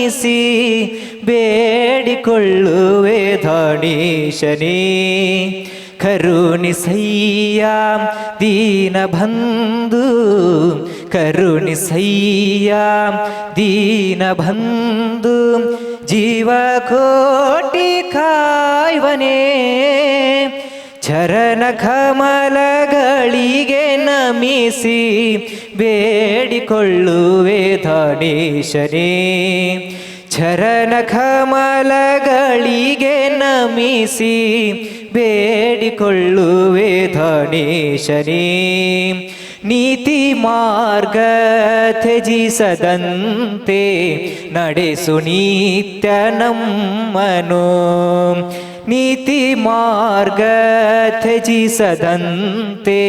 ನಮಿಸಿ ಬೇಡಿಕೊಳ್ಳುವೆ ಧಣೀಶನೇ ಕರುಣಿಸಯ್ಯ ದೀನ ಬಂಧು ಕರುಣಿಸಯ್ಯ ದೀನ ಬಂಧು ಜೀವ ಕೋಟಿ ನಮಿಸಿ ಬೇಡಿಕೊಳ್ಳುವೆ ಧನೇಶನೇ. ಚರಣ ಕಮಲಗಳಿಗೆ ನಮಿಸಿ ಬೇಡಿಕೊಳ್ಳುವೆ ಧನೇಶನೇ. ನೀತಿ ಮಾರ್ಗ ತ್ಯಜಿಸದಂತೆ ನಡೆಸು ನಿತ್ಯ ನಮ್ಮನು ನೀತಿ ಮಾರ್ಗ ತ್ಯಜಿಸದಂತೆ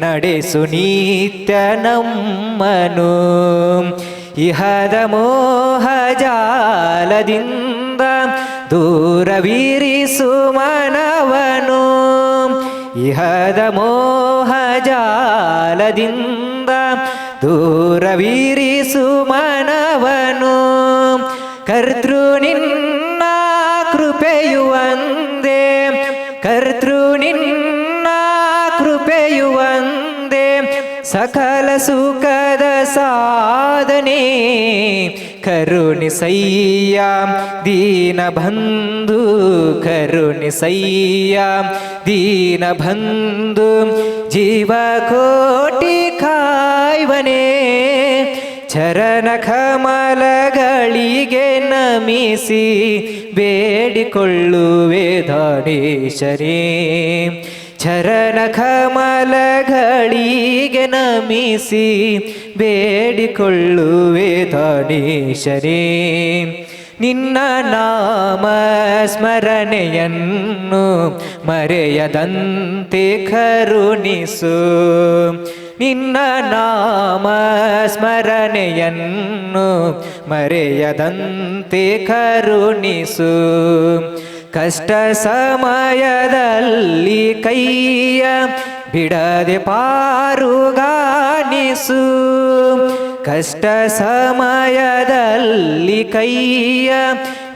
ನಡೆಸು ನಿತ್ಯ ನಮ್ಮನು ಇಹದ ಮೋಹ ಜಾಲದಿಂದ ದೂರವಿರಿಸು ಮನವನು ಇಹದ ಮೋಹ ಜಾಲದಿಂದ ದೂರವೀರಿಸು ಮನವನು. ಕರ್ತೃ ನಿನ್ನ ಕೃಪೆಯು ಒಂದೇ ಕರ್ತೃ ನಿನ್ನ ಸಕಲ ಸುಖದ ಸಾಧನೆ, ಕರುಣಿಸಯ್ಯ ದೀನ ಬಂಧು ಕರುಣಿಸಯ್ಯ ಕೋಟಿ ಕಾಯ್ವನೇ, ಚರಣ ಕಮಲಗಳಿಗೆ ನಮಿಸಿ ಬೇಡಿಕೊಳ್ಳುವೆ ಧನೇಶರೇ ಚರಣ ಕಮಲಗಳಿಗೆ ನಮಿಸಿ ಬೇಡಿಕೊಳ್ಳುವೆ ಧನೇಶರೇ ನಿನ್ನ ನಾಮ ಸ್ಮರಣೆಯನ್ನು ಮರೆಯದಂತೆ ಕರುಣಿಸು. ನಿನ್ನ ನಾಮ ಸ್ಮರಣೆಯನ್ನು ಮರೆಯದಂತೆ ಕರುಣಿಸು. ಕಷ್ಟ ಸಮಯದಲ್ಲಿ ಕೈಯ ಬಿಡದೆ ಪಾರುಗಾನಿಸು. ಕಷ್ಟ ಸಮಯದಲ್ಲಿ ಕೈಯ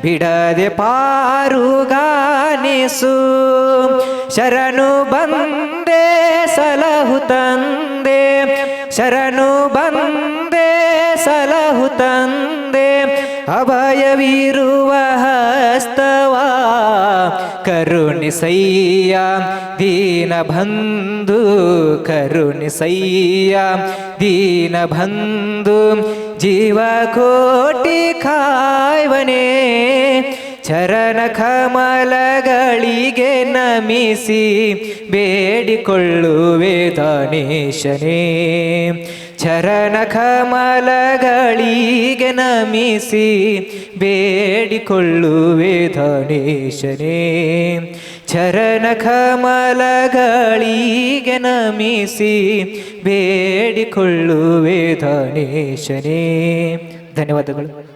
ಬಿಡದೆ ಪಾರುಗಾನಿಸು. ಶರಣು ಬಂದೆ, ಸಲಹು ತಂದೆ. ಶರಣು ಬಂದೆ, ಸಲಹು ತಂದೆ. ಅಭಯವಿರುವ ಹಸ್ತವಾ ुणी दीनबन्धु दीनभन्धु दीनबन्धु दीनभन्धु जीव ಚರಣ ಕಮಲಗಳಿಗೆ ನಮಿಸಿ ಬೇಡಿಕೊಳ್ಳುವೆ ದಾನೇಶನೇ. ಚರಣ ಕಮಲಗಳಿಗೆ ನಮಿಸಿ ಬೇಡಿಕೊಳ್ಳುವೆ ದಾನೇಶನೇ. ಚರಣ ಕಮಲಗಳಿಗೆ ನಮಿಸಿ ಬೇಡಿಕೊಳ್ಳುವೆ ದಾನೇಶನೇ. ಧನ್ಯವಾದಗಳು.